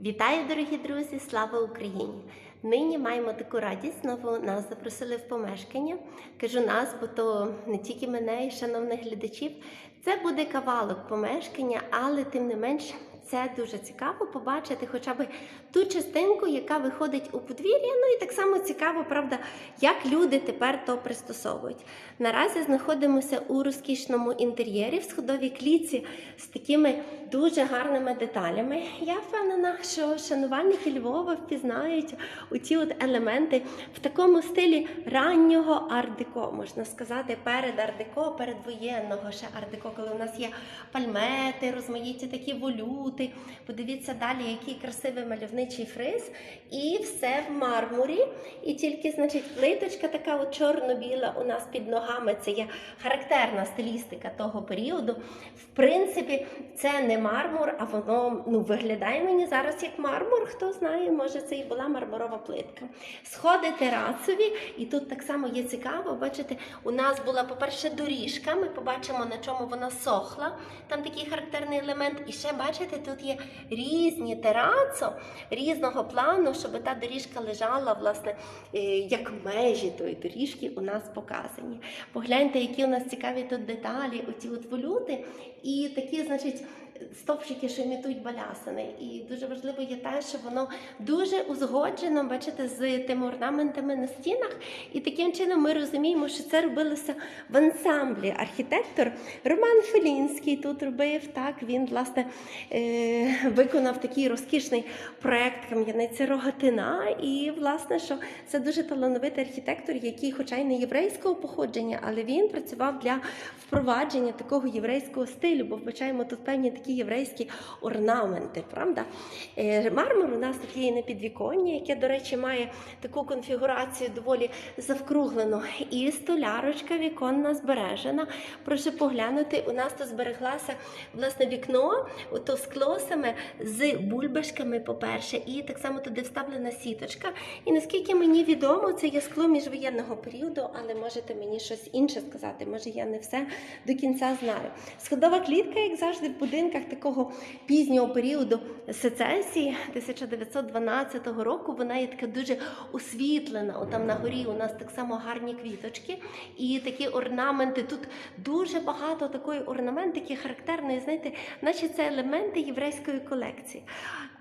Вітаю, дорогі друзі! Слава Україні! Нині маємо таку радість. Знову нас запросили в помешкання. Кажу нас, бо то не тільки мене і шановних глядачів. Це буде кавалок помешкання, але тим не менш це дуже цікаво побачити хоча б ту частинку, яка виходить у подвір'я. Ну і так само цікаво, правда, як люди тепер то пристосовують. Наразі знаходимося у розкішному інтер'єрі в сходовій клітці з такими дуже гарними деталями. Я впевнена, що шанувальники Львова впізнають оці от елементи в такому стилі раннього ардеко, можна сказати, перед ардеко, передвоєнного ще ардеко, коли у нас є пальмети, розмаїті такі волюти. Подивіться далі, який красивий мальовничий фриз. І все в мармурі. І тільки, значить, плиточка така от чорно-біла у нас під ногами. Це є характерна стилістика того періоду. В принципі, це не мармур, а воно ну, виглядає мені зараз як мармур. Хто знає, може це і була мармурова плитка. Сходи терасові, і тут так само є цікаво. Бачите, у нас була, по-перше, доріжка. Ми побачимо, на чому вона сохла. Там такий характерний елемент. І ще бачите, тут є різні терацо різного плану, щоб та доріжка лежала, власне, е, як межі тої доріжки у нас показані. Погляньте, які у нас цікаві тут деталі, оці от валюти. і такі, значить. Стовпчики, що імітують балясини. І дуже важливо є те, що воно дуже узгоджено, бачите, з тими орнаментами на стінах. І таким чином ми розуміємо, що це робилося в ансамблі. Архітектор Роман Фелінський тут робив так. Він власне е- виконав такий розкішний проект Кам'яниця Рогатина. І, власне, що це дуже талановитий архітектор, який, хоча й не єврейського походження, але він працював для впровадження такого єврейського стилю, бо вбачаємо тут певні такі єврейські орнаменти, правда? Е, Мармур у нас тут і на підвіконні, яке, до речі, має таку конфігурацію доволі завкруглену. І столярочка віконна збережена. Прошу поглянути, у нас тут збереглася власне вікно, ото скло саме з бульбашками, по-перше, і так само туди вставлена сіточка. І наскільки мені відомо, це є скло міжвоєнного періоду, але можете мені щось інше сказати. Може, я не все до кінця знаю. Сходова клітка, як завжди, в такого пізнього періоду сецесії 1912 року, вона є така дуже освітлена. От там на горі у нас так само гарні квіточки і такі орнаменти. Тут дуже багато такої орнаментики характерної, знаєте, наче це елементи єврейської колекції.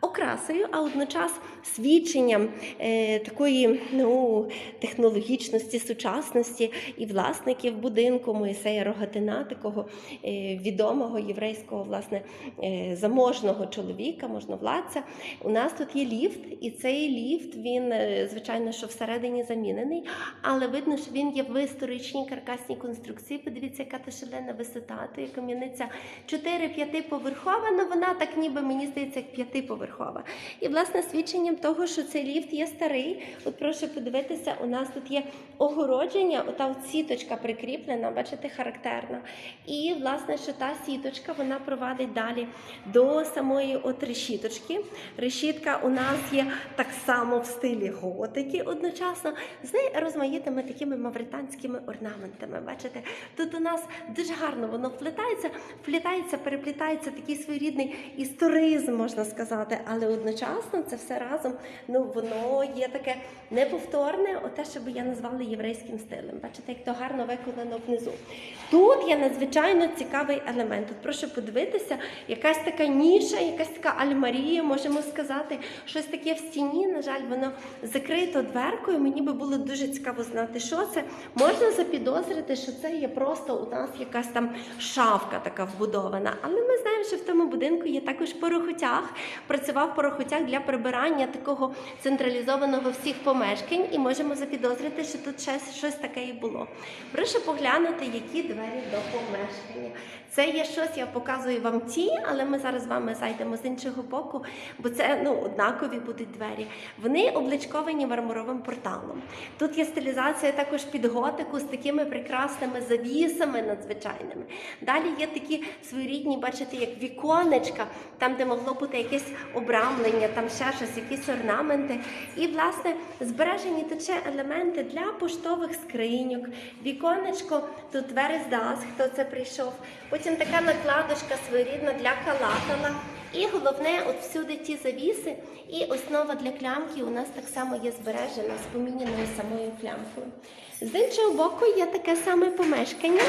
Окрасою, а одночас свідченням е, такої ну, технологічності, сучасності і власників будинку Моїсея Рогатина, такого е, відомого єврейського власне заможного чоловіка, можновладця. У нас тут є ліфт, і цей ліфт він, е, звичайно, що всередині замінений, але видно, що він є в історичній каркасній конструкції. Подивіться, яка та шалена висота, то є кам'яниця 4-5 поверхова, але вона так ніби мені здається, як п'ятиповерхова. І власне свідченням того, що цей ліфт є старий. От прошу подивитися, у нас тут є огородження, ота от сіточка прикріплена, бачите, характерна. І власне, що та сіточка вона провадить далі до самої от решіточки. Решітка у нас є так само в стилі готики одночасно з розмаїтими такими мавританськими орнаментами. Бачите, тут у нас дуже гарно воно вплітається, вплітається, переплітається такий своєрідний історизм, можна сказати, але одночасно це все разом ну воно є таке неповторне, оте, що би я назвала єврейським стилем. Бачите, як то гарно виконано внизу. Тут є надзвичайно цікавий елемент. Тут прошу подивитися, якась така ніша, якась така альмарія, можемо сказати, щось таке в стіні. На жаль, воно закрито дверкою. Мені би було дуже цікаво знати, що це. Можна запідозрити, що це є просто у нас якась там шафка така вбудована. Але ми знаємо, що в тому будинку є також порохотяг. Працював порохотяг для прибирання такого централізованого всіх помешкань, і можемо запідозрити, що тут ще щось таке і було. Прошу поглянути, які двері до помешкання. Це є щось, я показую вам ті, але ми зараз з вами зайдемо з іншого боку, бо це ну, однакові будуть двері. Вони обличковані мармуровим порталом. Тут є стилізація також під готику з такими прекрасними завісами надзвичайними. Далі є такі своєрідні, бачите, як віконечка, там, де могло бути якесь обрамлення, там ще щось, якісь орнаменти. І, власне, збережені ще елементи для поштових скриньок, віконечко, тут верес дас, хто це прийшов. Потім така накладочка своєрідна для калатала. І головне, от всюди ті завіси, і основа для клямки у нас так само є збережена з поміняною самою клямкою. З іншого боку, є таке саме помешкання.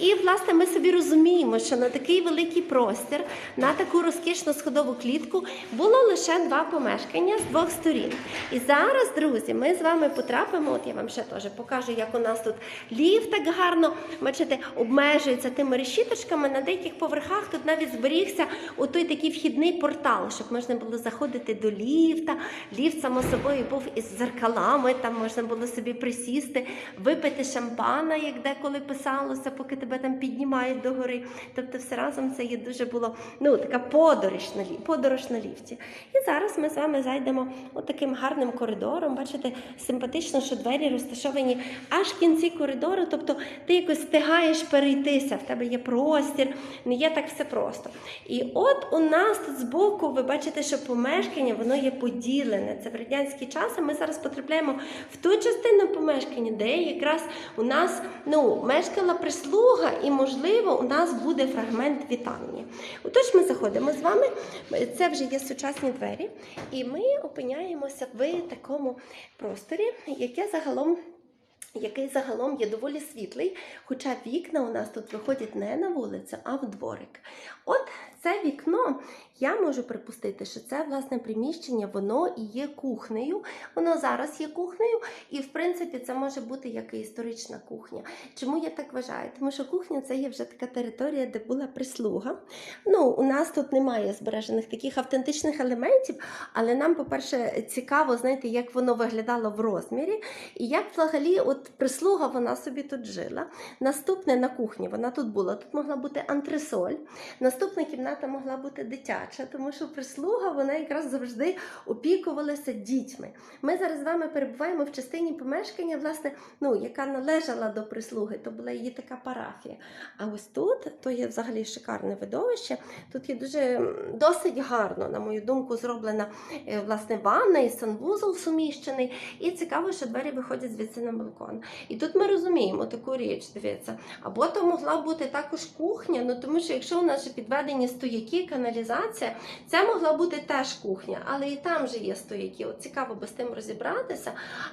І, власне, ми собі розуміємо, що на такий великий простір, на таку розкішну сходову клітку було лише два помешкання з двох сторін. І зараз, друзі, ми з вами потрапимо. От я вам ще теж покажу, як у нас тут ліфт так гарно, бачите, обмежується тими решіточками. На деяких поверхах тут навіть зберігся отой такий вхідний портал, щоб можна було заходити до ліфта. Ліфт, само собою, був із зеркалами, там можна було собі присісти, випити шампана, як деколи писалося, поки тебе там піднімають догори. Тобто, все разом це є дуже було ну, така подорож на, подорож на ліфті. І зараз ми з вами зайдемо таким гарним коридором. Бачите, симпатично, що двері розташовані аж в кінці коридору. Тобто ти якось встигаєш перейтися, в тебе є простір, не є так все просто. І от у нас тут збоку, ви бачите, що помешкання воно є поділене. Це в радянські часи. Ми зараз потрапляємо в ту частину помешкання, де якраз у нас ну, мешкала прислуга, і, можливо, у нас буде фрагмент вітальні. Отож, ми заходимо з вами. Це вже є сучасні двері, і ми опиняємося в такому просторі, яке загалом. Який загалом є доволі світлий, хоча вікна у нас тут виходять не на вулицю, а в дворик. От це вікно, я можу припустити, що це власне приміщення, воно і є кухнею. Воно зараз є кухнею, і в принципі це може бути як і історична кухня. Чому я так вважаю? Тому що кухня це є вже така територія, де була прислуга. Ну, у нас тут немає збережених таких автентичних елементів, але нам, по-перше, цікаво, знаєте, як воно виглядало в розмірі, і як взагалі от прислуга вона собі тут жила. Наступне на кухні вона тут була. Тут могла бути антресоль. Наступна кімната могла бути дитяча, тому що прислуга вона якраз завжди опікувалася дітьми. Ми зараз з вами перебуваємо в частині помешкання, власне, ну, яка належала до прислуги, то була її така парафія. А ось тут то є взагалі шикарне видовище. Тут є дуже досить гарно, на мою думку, зроблена е, власне ванна і санвузол суміщений. І цікаво, що двері виходять звідси на балкон. І тут ми розуміємо таку річ, дивіться. Або то могла бути також кухня, ну тому що якщо у нас підведені стояки, каналізація, це могла бути теж кухня, але і там же є стояки. От цікаво би з тим розібратися.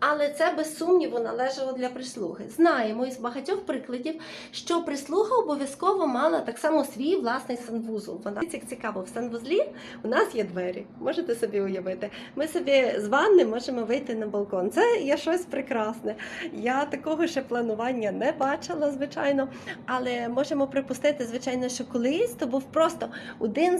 Але це без сумніву належало для прислуги. Знаємо із багатьох прикладів, що прислуга обов'язково мала так само свій власний санвузол. Вона цікаво, в санвузлі у нас є двері. Можете собі уявити. Ми собі з ванни можемо вийти на балкон. Це є щось прекрасне. Я такого ще планування не бачила, звичайно, але можемо припустити, звичайно, що колись то був просто один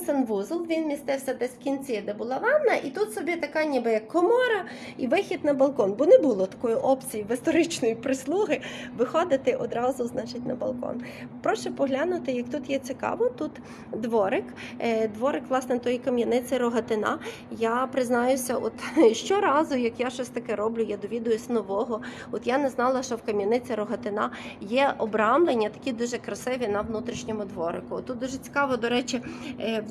санвузол. Він містився десь в кінці, де була ванна, і тут собі така, ніби як комора, і вихід на балкон. Бо не було такої опції в історичної прислуги виходити одразу, значить, на балкон. Прошу поглянути, як тут є цікаво. Тут дворик, Е, дворик власне тої кам'яниці рогатина. Я признаюся, от щоразу, як я щось таке роблю, я довідуюсь нового. От я не знала, що в кам'яниці рогатина є обрамлення, такі дуже красиві на внутрішньому дворику. Тут дуже цікаво, до речі, е,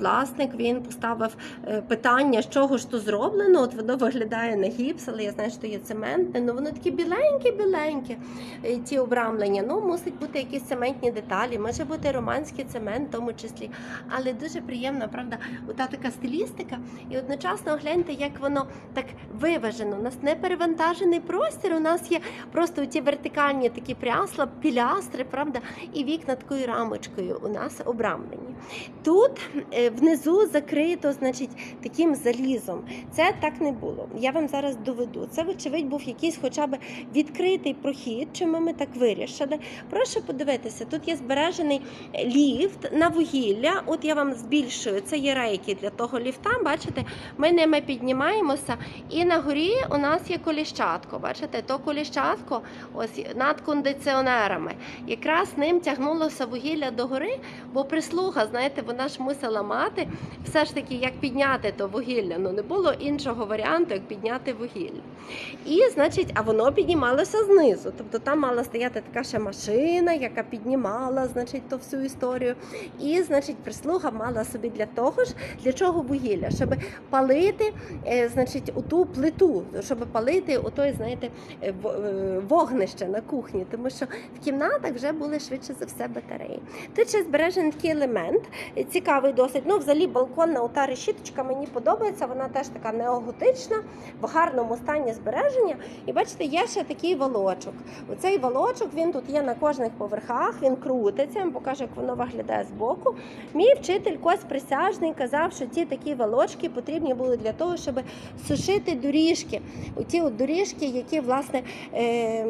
власник він поставив е, питання, з чого ж то зроблено. От воно виглядає на гіпс, але я знаю, що є цементне. Ну воно такі біленькі-біленькі, ті обрамлення. Ну, мусить бути якісь цементні деталі, може бути романський цемент, в тому числі. Але дуже приємна, правда, ота така стилістика. І одночасно гляньте, як воно так виважено. У нас не перевантажений простір. У нас є просто ті вертикальні такі прясла, пілястри, правда, і вікна такою рамочкою у нас обрамлені. Тут е, внизу закрито, значить, таким залізом. Це так не було. Я вам зараз доведу. Це, вочевидь, був якийсь хоча б відкритий прохід, чому ми так вирішили. Прошу подивитися, тут є збережений ліфт на вугілля. От я вам збільшую. Це є рейки для того ліфта. Бачите, ми ними піднімаємося, і на горі у нас є коліщатко. Бачите, то коліщатко ось над кондиціонерами. Якраз ним тягнулося вугілля до гори, бо прислуга, знаєте, вона ж мусила мати все ж таки, як підняти то вугілля. Ну не було іншого варіанту, як підняти вугілля. І, значить, а воно піднімалося знизу. Тобто там мала стояти така ще машина, яка піднімала, значить, то всю історію. І, значить, прислуга мала собі для того ж, для чого вугілля, щоб палити, е, значить, оту плиту, щоб палити отой, знаєте, е, е, вогнище на кухні, тому що в кімнатах вже були швидше за все батареї. Тут ще збережений такий елемент. Елемент. Цікавий досить. Ну, взагалі, балконна ота решіточка мені подобається. Вона теж така неоготична, в гарному стані збереження. І бачите, є ще такий волочок. Оцей волочок він тут є на кожних поверхах, він крутиться. Я вам як воно виглядає збоку. Мій вчитель Кось Присяжний казав, що ті такі волочки потрібні були для того, щоб сушити доріжки. Оті от доріжки, які власне е,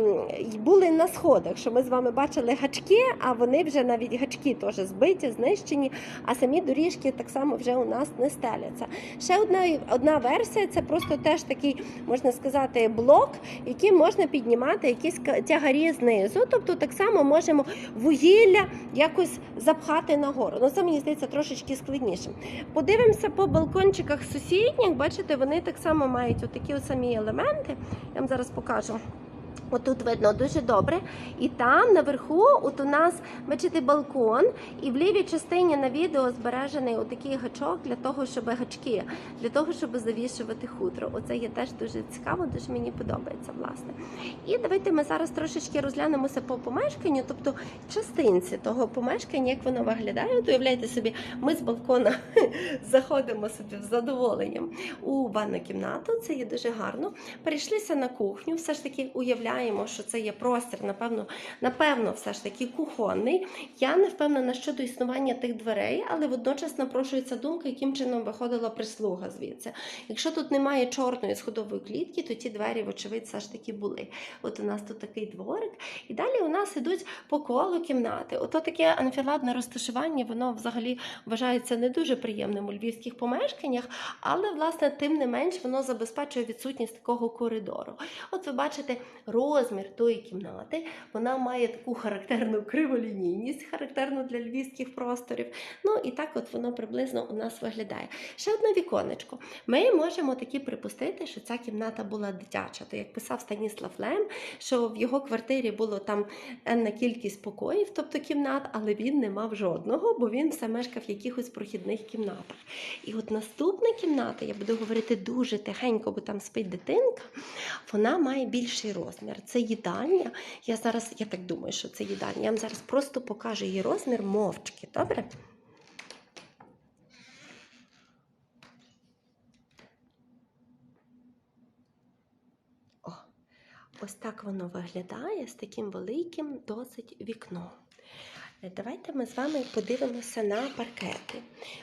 були на сходах. Що ми з вами бачили гачки, а вони вже навіть гачки теж збиті, знищені, а самі доріжки так само вже у нас не стеляться. Ще одна, одна версія це просто теж такий, можна сказати, блок, який можна піднімати якісь тягарі знизу. Тобто так само можемо вугілля якось запхати нагору. Ну це мені здається трошечки складнішим. Подивимося по балкончиках сусідніх. Бачите, вони так само мають отакі от самі елементи. Я вам зараз покажу. Отут видно дуже добре. І там наверху, от у нас, бачите, балкон, і в лівій частині на відео збережений отакий гачок для того, щоб гачки, для того, щоб завішувати хутро. Оце є теж дуже цікаво, дуже мені подобається, власне. І давайте ми зараз трошечки розглянемося по помешканню, тобто частинці того помешкання, як воно виглядає. От Уявляєте собі, ми з балкона заходимо собі з задоволенням у ванну кімнату. Це є дуже гарно. Перейшлися на кухню. Все ж таки уявляємо, що це є простір, напевно, напевно, все ж таки кухонний. Я не впевнена щодо існування тих дверей, але водночас напрошується думка, яким чином виходила прислуга звідси. Якщо тут немає чорної сходової клітки, то ті двері, вочевидь, все ж таки були. От у нас тут такий дворик, і далі у нас ідуть по колу кімнати. Ото таке анфіладне розташування, воно взагалі вважається не дуже приємним у львівських помешканнях, але власне тим не менш воно забезпечує відсутність такого коридору. От ви бачите розмір тої кімнати, вона має таку характерну криволінійність, характерну для львівських просторів. Ну і так от воно приблизно у нас виглядає. Ще одне віконечко. Ми можемо таки припустити, що ця кімната була дитяча. То як писав Станіслав Лем, що в його квартирі було там енна кількість покоїв, тобто кімнат, але він не мав жодного, бо він все мешкав в якихось прохідних кімнатах. І от наступна кімната, я буду говорити дуже тихенько, бо там спить дитинка, вона має більший розмір. Це їдальня. Я зараз, я так думаю, що це їдальня. Я вам зараз просто покажу її розмір мовчки, добре? О, ось так воно виглядає з таким великим досить вікном. Давайте ми з вами подивимося на паркети.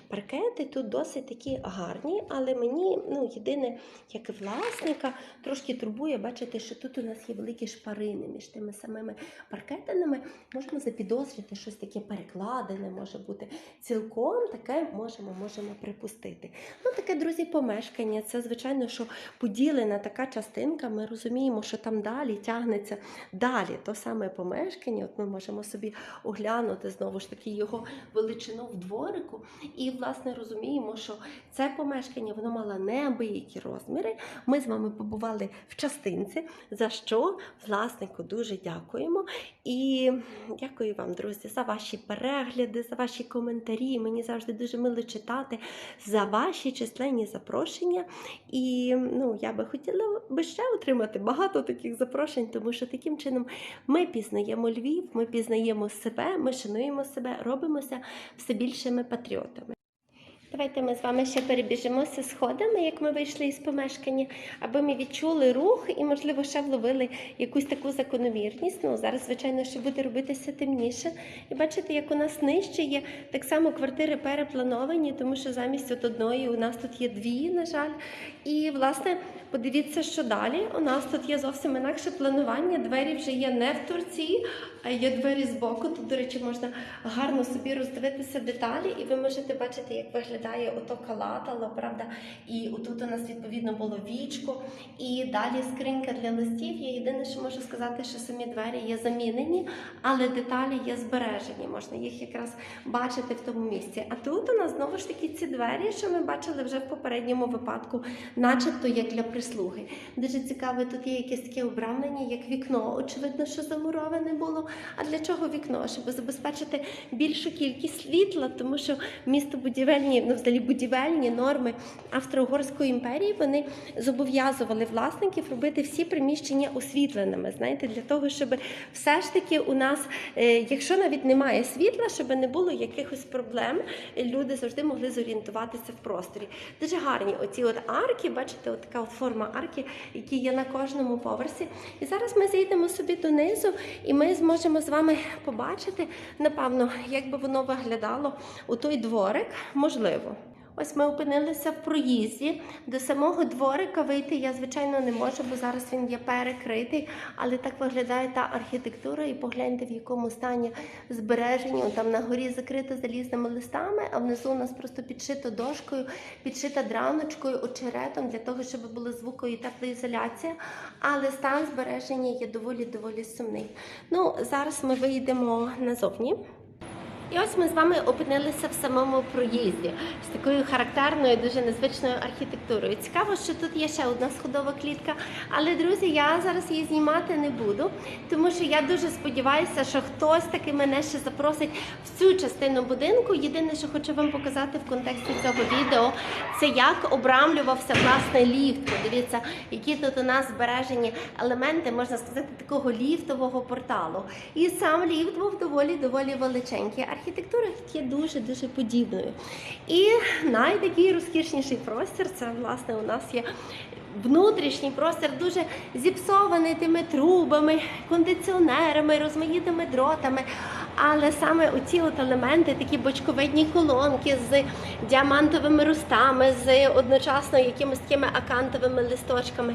Паркети тут досить такі гарні, але мені, ну, єдине, як і власника, трошки турбує бачити, що тут у нас є великі шпарини між тими самими паркетинами. Можемо запідозрити щось таке перекладене, може бути цілком таке можемо, можемо припустити. Ну, таке, друзі, помешкання. Це, звичайно, що поділена така частинка. Ми розуміємо, що там далі тягнеться далі то саме помешкання. От ми можемо собі оглянути знову ж таки його величину в дворику. І, власне, розуміємо, що це помешкання воно мало неабиякі розміри. Ми з вами побували в частинці, за що власнику дуже дякуємо. І дякую вам, друзі, за ваші перегляди, за ваші коментарі. Мені завжди дуже мило читати за ваші численні запрошення. І ну, я би хотіла би ще отримати багато таких запрошень, тому що таким чином ми пізнаємо Львів, ми пізнаємо себе, ми шануємо себе, робимося все більшими патріотами. Давайте ми з вами ще перебіжимося сходами, як ми вийшли із помешкання, аби ми відчули рух і, можливо, ще вловили якусь таку закономірність. Ну, зараз, звичайно, ще буде робитися темніше. І бачите, як у нас нижче є так само квартири переплановані, тому що замість от одної у нас тут є дві, на жаль. І, власне, подивіться, що далі. У нас тут є зовсім інакше планування. Двері вже є не в торці, а є двері збоку. Тут, до речі, можна гарно собі роздивитися деталі, і ви можете бачити, як виглядає ото калатало, правда? І отут у нас відповідно було вічко, і далі скринька для листів. Я єдине, що можу сказати, що самі двері є замінені, але деталі є збережені. Можна їх якраз бачити в тому місці. А тут у нас знову ж таки ці двері, що ми бачили вже в попередньому випадку, начебто як для прислуги. Дуже цікаве, тут є якесь таке обрамлення, як вікно. Очевидно, що замуроване було. А для чого вікно? Щоб забезпечити більшу кількість світла, тому що містобудівельні, ну взагалі будівельні норми Австро-Угорської імперії, вони зобов'язували власників робити всі приміщення освітленими. Знаєте, для того, щоб все ж таки у нас, е, якщо навіть немає світла, щоб не було якихось проблем, люди завжди могли зорієнтуватися в просторі. Дуже гарні оці от арки, бачите, от така от форма арки, які є на кожному поверсі. І зараз ми зійдемо собі донизу, і ми зможемо з вами побачити, напевно, як би воно виглядало у той дворик, можливо. Ось ми опинилися в проїзді. До самого дворика вийти я, звичайно, не можу, бо зараз він є перекритий. Але так виглядає та архітектура, і погляньте, в якому стані збереження. Там на горі закрито залізними листами, а внизу у нас просто підшито дошкою, підшита драночкою, очеретом для того, щоб була звуко і теплоізоляція. Але стан збереження є доволі доволі сумний. Ну, зараз ми вийдемо назовні. І ось ми з вами опинилися в самому проїзді з такою характерною, дуже незвичною архітектурою. Цікаво, що тут є ще одна сходова клітка, але друзі, я зараз її знімати не буду, тому що я дуже сподіваюся, що хтось таки мене ще запросить в цю частину будинку. Єдине, що хочу вам показати в контексті цього відео, це як обрамлювався власне ліфт. Подивіться, які тут у нас збережені елементи, можна сказати, такого ліфтового порталу. І сам ліфт був доволі доволі величенький. Архітектура є дуже дуже подібною. І найтакий розкішніший простір це власне у нас є. Внутрішній простір дуже зіпсований тими трубами, кондиціонерами, розмаїтими дротами. Але саме оці от елементи, такі бочковидні колонки з діамантовими рустами, з одночасно якимись такими акантовими листочками,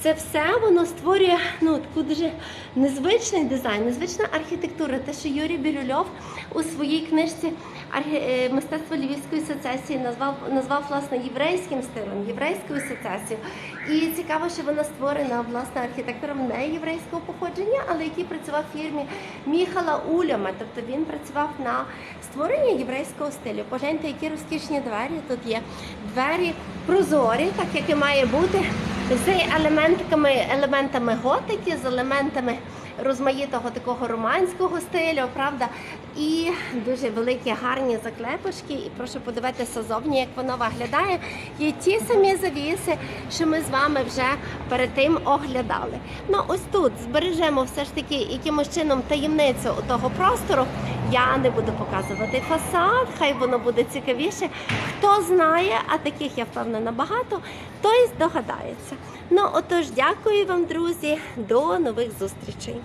це все воно створює ну таку дуже незвичний дизайн, незвична архітектура. Те, що Юрій Бірюльов у своїй книжці е, мистецтво Львівської сецесії назвав назвав власне єврейським стилем, єврейською сецесією. І цікаво, що вона створена власне архітектором не єврейського походження, але який працював в фірмі Міхала Уляма. Тобто він працював на створення єврейського стилю. Погляньте, які розкішні двері тут є. Двері прозорі, так як і має бути, з елементами, елементами готики, з елементами розмаїтого такого романського стилю, правда? І дуже великі гарні заклепочки. І прошу подивитися зовні, як воно виглядає. Є ті самі завіси, що ми з вами вже перед тим оглядали. Ну ось тут збережемо все ж таки якимось чином таємницю того простору. Я не буду показувати фасад, хай воно буде цікавіше. Хто знає, а таких я впевнена багато, той здогадається. Ну отож, дякую вам, друзі, до нових зустрічей.